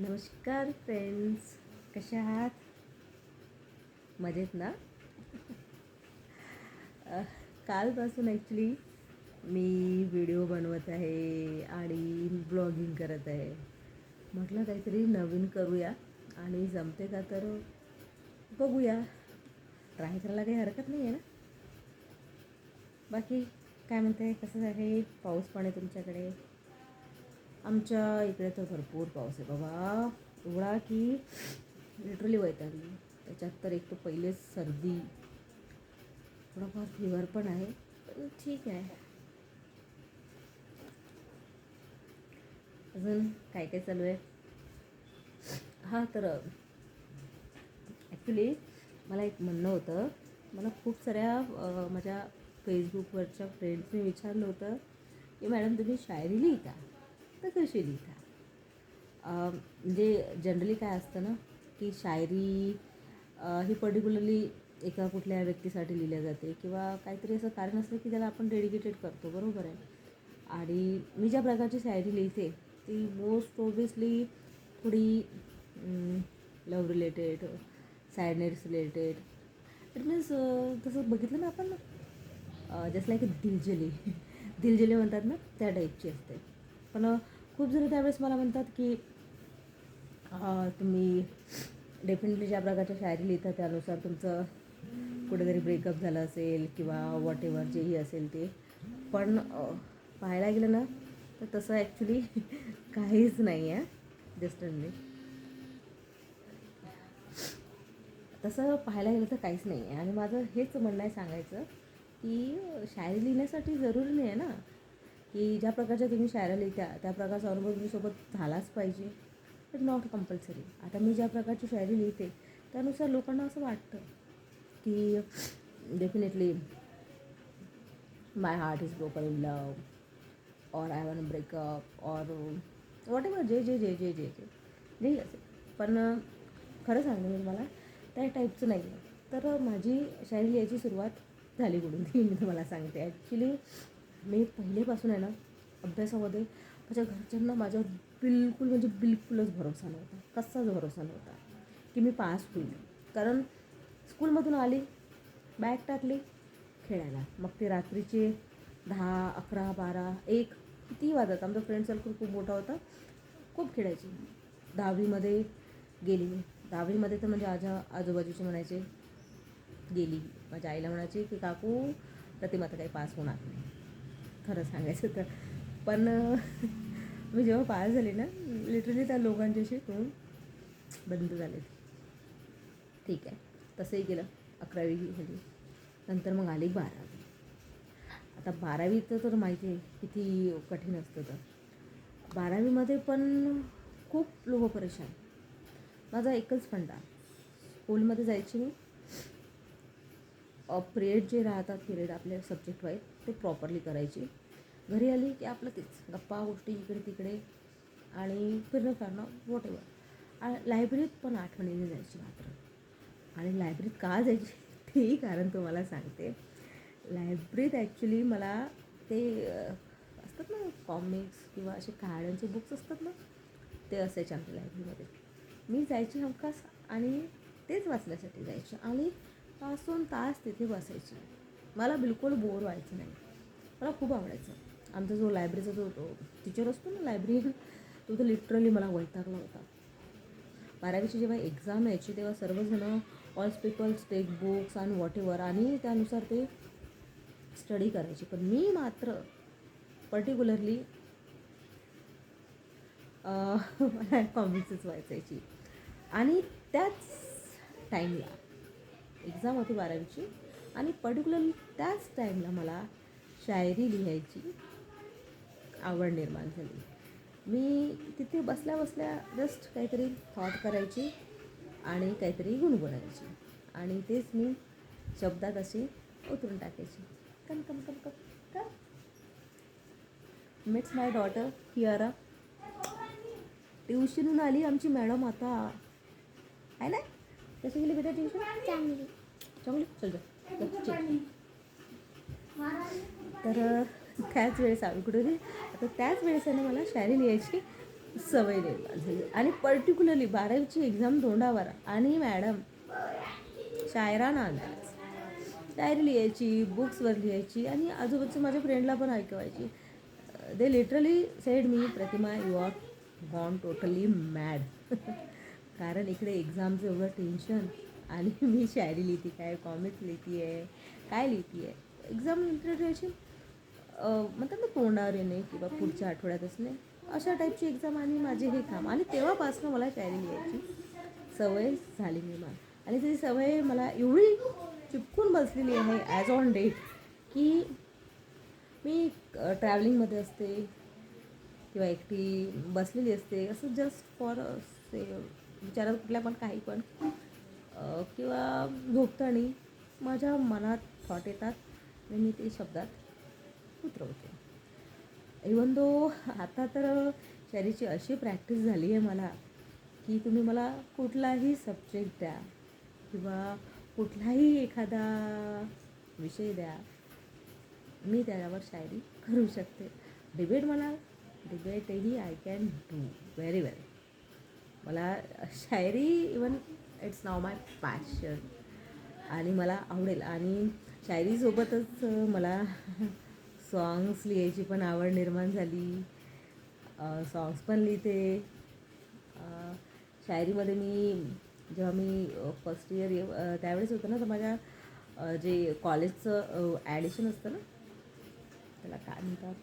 नमस्कार फ्रेंड्स कशा आहात? मजेत ना? कालपासून ॲक्च्युली मी व्हिडिओ बनवत आहे आणि ब्लॉगिंग करत आहे. म्हटलं काहीतरी नवीन करूया आणि जमते का तर बघूया. ट्राय करायला काही हरकत नाही आहे ना? बाकी काय म्हणते? कसं आहे? पाऊस पाणी तुमच्याकडे? आमच्या इकडे तर भरपूर पाऊस आहे बाबा. एवढा की लिटरली वैतागली. त्याच्यात तर एक तर पहिलेच सर्दी. थोडाफार फिवर पण आहे पण ठीक आहे. अजून काय काय चालू आहे? हां तर ॲक्च्युली मला एक म्हणणं होतं. मला खूप साऱ्या माझ्या फेसबुकवरच्या फ्रेंड्सने विचारलं होतं की मॅडम तुम्ही शायरी लिहिता तर कशी लिहिता म्हणजे जनरली काय असतं ना की शायरी ही पर्टिक्युलरली एका कुठल्या व्यक्तीसाठी लिहिल्या जाते किंवा काहीतरी असं कारण असतं की त्याला आपण डेडिकेटेड करतो बरोबर आहे? आणि मी ज्या प्रकारची शायरी लिहिते ती मोस्ट ऑबियसली थोडी love related sadness related it means तसं बघितलं ना आपण जस्ट लाईक दिलजली. दिलजली म्हणतात ना त्या टाईपची असते. पण खूप जण त्यावेळेस मला म्हणतात की तुम्ही डेफिनेटली ज्या प्रकारच्या शायरी लिहिता त्यानुसार तुमचं कुठेतरी ब्रेकअप झालं असेल किंवा वॉट एव्हर जेही असेल ते. पण पाहायला गेलं ना तर तसं ॲक्च्युली काहीच नाही आहे जस्ट मी तसं पाहायला गेलं तर काहीच नाही आहे आणि माझं हेच म्हणणं आहे सांगायचं की शायरी लिहिण्यासाठी जरुरी नाही आहे ना. की ज्या प्रकारच्या तुम्ही शायऱ्या लिहित्या त्या प्रकारचा अनुभव तुमच्यासोबत झालाच पाहिजे. बट नॉट कंपल्सरी आता मी ज्या प्रकारची शायरी लिहिते त्यानुसार लोकांना असं वाटतं की definitely my heart is broken in love और आय वन ब्रेकअप और वॉट एव्हर जे जे जे जे जे जे. जेही असेल. पण खरं सांगते मी तुम्हाला त्या टाईपचं नाही आहे तर माझी शायरी लिहायची सुरुवात झाली कुठून ती मी तुम्हाला सांगते. ॲक्च्युली मी पहिलेपासून आहे ना अभ्यासामध्ये माझ्या घरच्यांना माझ्यावर बिलकुल म्हणजे बिलकुलच भरोसा नव्हता. कसाच भरोसा नव्हता की मी पास होईल. कारण स्कूलमधून आली बॅग टाकली खेळायला. मग ते रात्रीचे दहा अकरा बारा एक किती वाजत. आमचा फ्रेंड सर्कल खूप मोठा होता. खूप खेळायची. दहावीमध्ये गेली. दहावीमध्ये तर म्हणजे आजा आजूबाजूचे म्हणायचे गेली. माझ्या आईला म्हणायचे की काकू प्रतिमा तर काही पास होणार नाही. खरं सांगायचं तर. पण मी जेव्हा पास झाले ना लिटरली त्या लोकांच्याशी तोंड बंद झाले. ठीक आहे. तसंही केलं. अकरावी झाली. नंतर मग आली बारावी. आता बारावीचं तर माहिती आहे किती कठीण असतं तर. बारावीमध्ये पण खूप लोक परेशान. माझा एकच फंडा. स्कूलमध्ये जायची मी पिरियड जे राहतात पिरियड आपले सब्जेक्ट वाईज ते प्रॉपरली करायची. घरी आली की आपलं तेच गप्पा गोष्टी इकडे तिकडे आणि फिरणं करणं वॉट एव्हर लायब्ररीत पण आठवणीने जायची मात्र. आणि लायब्ररीत का जायची? तेही कारण तुम्हाला सांगते. लायब्ररीत ॲक्च्युली मला ते असतात ना कॉमिक्स किंवा असे कहाण्यांचे बुक्स असतात ना ते असायचे आमच्या लायब्ररीमध्ये मी जायची हमखास आणि तेच वाचण्यासाठी जायचे. आणि तासोन तास तिथे बसायची. मला बिलकुल बोर व्हायचं नाही. मला खूप आवडायचं. आमचा जो लायब्ररीचा जो टीचर असतो ना लायब्ररी तो तर लिटरली मला वैतागला होता. बारावीची जेव्हा एक्झाम यायची तेव्हा सर्वजणं ऑल्स पेपर्स टेक बुक्स आणि वॉट एव्हर आणि त्यानुसार ते स्टडी करायचे. पण मी मात्र पर्टिक्युलरली मला कॉमिक्सच वाचायची. आणि त्याच टाईमला एक्झाम होती बारावीची आणि पर्टिक्युलरली त्याच टाईमला मला शायरी लिहायची. आवड निर्माण झाली. मी तिथे बसल्या बसल्या जस्ट काहीतरी थॉट करायची आणि काहीतरी गुणगुणायची आणि तेच मी शब्दात अशी उतरून टाकायची. Come come come come come meets my daughter Kiara ट्युशनहून आली आमची मॅडम आता. आहे ना? कशी गेली बेटा ट्युशन चांगली. चांगली? चल जा जा, चल. तर त्याच वेळेस आम्ही कुठे आता त्याच वेळेस आहे मला शायरी लिहायची सवय निर्माण झाली. आणि पर्टिक्युलरली बारावीची एक्झाम तोंडावर आणि मॅडम शायराना अंदाज डायरी लिहायची बुक्सवर लिहायची आणि आजूबाजूच्या माझ्या फ्रेंडला पण ऐकवायची. They literally said me Pratima you are gone totally mad कारण इकडे एक्झामचं एवढं टेन्शन आणि मी शायरी लिहिते काय कॉमिक्स लिहिती आहे काय लिहिती आहे एक्झाम इंटरव्ह्यूची म्हणतात ना तोंडावर येणे किंवा पुढच्या आठवड्यात असणे अशा टाईपची एक्झाम आणि माझे हे काम. आणि तेव्हापासून मला शायरी लिहायची सवय झाली निर्माण आणि ती सवय मला एवढी चिपकून बसलेली आहे ॲज ऑन डेट की मी ट्रॅव्हलिंगमध्ये असते किंवा एकटी बसलेली असते असं जस्ट फॉर से विचारात कुठल्या पण काही पण किंवा झोपताना माझ्या मनात थॉट येतात आणि मी ते शब्दात उतरवते इवन दो आता तर शायरीची अशी प्रॅक्टिस झाली आहे मला की तुम्ही मला कुठलाही सब्जेक्ट द्या किंवा कुठलाही एखादा विषय द्या मी त्याच्यावर शायरी करू शकते. डिबेट मला डिबेटही I can do very well मला शायरी इवन इट्स नाव माय पॅशन आणि मला आवडेल. आणि शायरीसोबतच मला सॉन्ग्स लिहायची पण आवड निर्माण झाली. सॉन्ग्स पण लिहिते. शायरीमध्ये मी जेव्हा मी फर्स्ट इयर ये त्यावेळेस होतं ना तर माझ्या जे कॉलेजचं ॲडिशन असतं ना त्याला काय म्हणतात?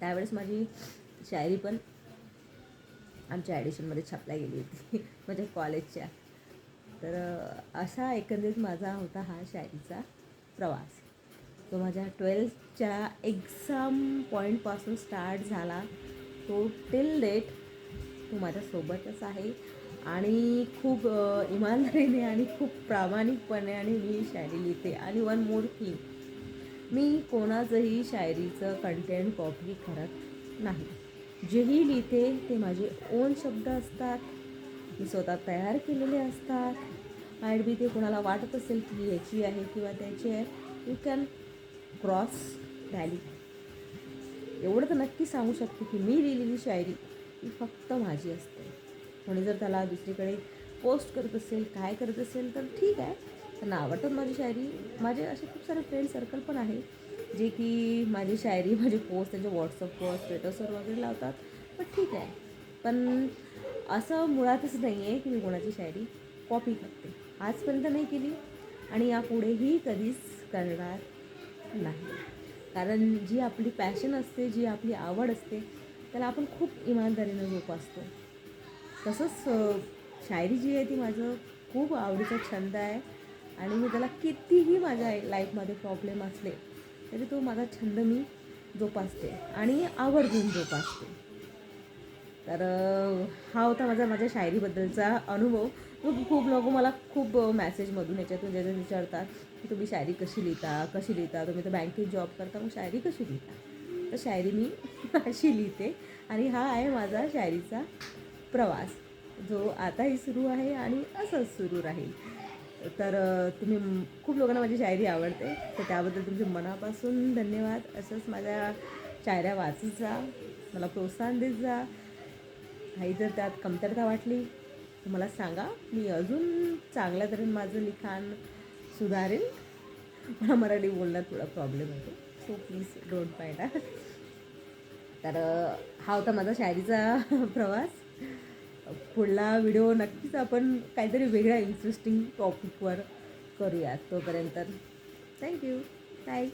त्यावेळेस माझी शायरी पण आमच्या ॲडिशनमध्ये छापल्या गेली होती माझ्या कॉलेजच्या तर असा एकंदरीत माझा होता हा शायरीचा प्रवास. तो माझ्या ट्वेल्थच्या एक्झाम पॉईंटपासून स्टार्ट झाला. तो टिल डेट तो माझ्यासोबतच आहे. आणि खूप इमानदारीने आणि खूप प्रामाणिकपणे आणि मी शायरी लिहिते. आणि वन मोर थिंग मी कोणाचंही शायरीचं कंटेंट कॉपी करत नाही. जेही लिहिते ते माझे ओन शब्द असतात. मी स्वतः तयार केलेले असतात. माइट बी ते कोणाला वाटत असेल की याची आहे किंवा त्याची आहे. यू कॅन क्रॉस व्हॅली एवढं तर नक्की सांगू शकते की मी लिहिलेली शायरी ही फक्त माझी असते. कोणी जर त्याला दुसरीकडे पोस्ट करत असेल काय करत असेल तर ठीक आहे. त्यांना आवडतात माझी शायरी. माझे असे खूप सारे फ्रेंड सर्कल पण आहे जे की माझी शायरी माझी पोस्ट त्यांचे व्हॉट्सअपवर स्टेटसवर वगैरे लावतात. पण ठीक आहे. पण असं मुळातच नाही आहे की मी कोणाची शायरी कॉपी करते. आजपर्यंत नाही केली आणि यापुढेही कधीच करणार नाही. कारण जी आपली पॅशन असते जी आपली आवड असते त्याला आपण खूप इमानदारीनं जोपासतो. तसंच शायरी जी आहे ती माझं खूप आवडीचा छंद आहे आणि मी त्याला कितीही माझ्या लाईफमध्ये प्रॉब्लेम असले तरी तो माझा छंद मी जोपासते आणि आवर्जून जोपासते. तर हा होता माझा माझ्या शायरीबद्दलचा अनुभव. तो खूप लोक मला खूप मॅसेजमधून याच्यातून ज्याच्यात विचारतात की तुम्ही शायरी कशी लिहिता कशी लिहिता? तुम्ही तर बँकेत जॉब करता मग शायरी कशी लिहिता? तर शायरी मी अशी लिहिते. आणि हा आहे माझा शायरीचा प्रवास जो आताही सुरू आहे आणि असंच सुरू राहील. तर तुम्ही खूप लोकांना माझी शायरी आवडते. तर त्याबद्दल तुमचे मनापासून धन्यवाद. असंच माझ्या शायऱ्या वाचत जा मला प्रोत्साहन देत जा. काही जर त्यात कमतरता वाटली तर मला सांगा मी अजून चांगल्या तऱ्हेने माझं लिखाण सुधारेल? मला मराठी बोलण्यात थोडा प्रॉब्लेम होतो सो प्लीज डोंट माइंड तर हा होता माझा शायरीचा प्रवास. पुढला व्हिडिओ नक्कीच आपण काहीतरी वेगळ्या इंटरेस्टिंग टॉपिकवर करूयात तोपर्यंत. Thank you bye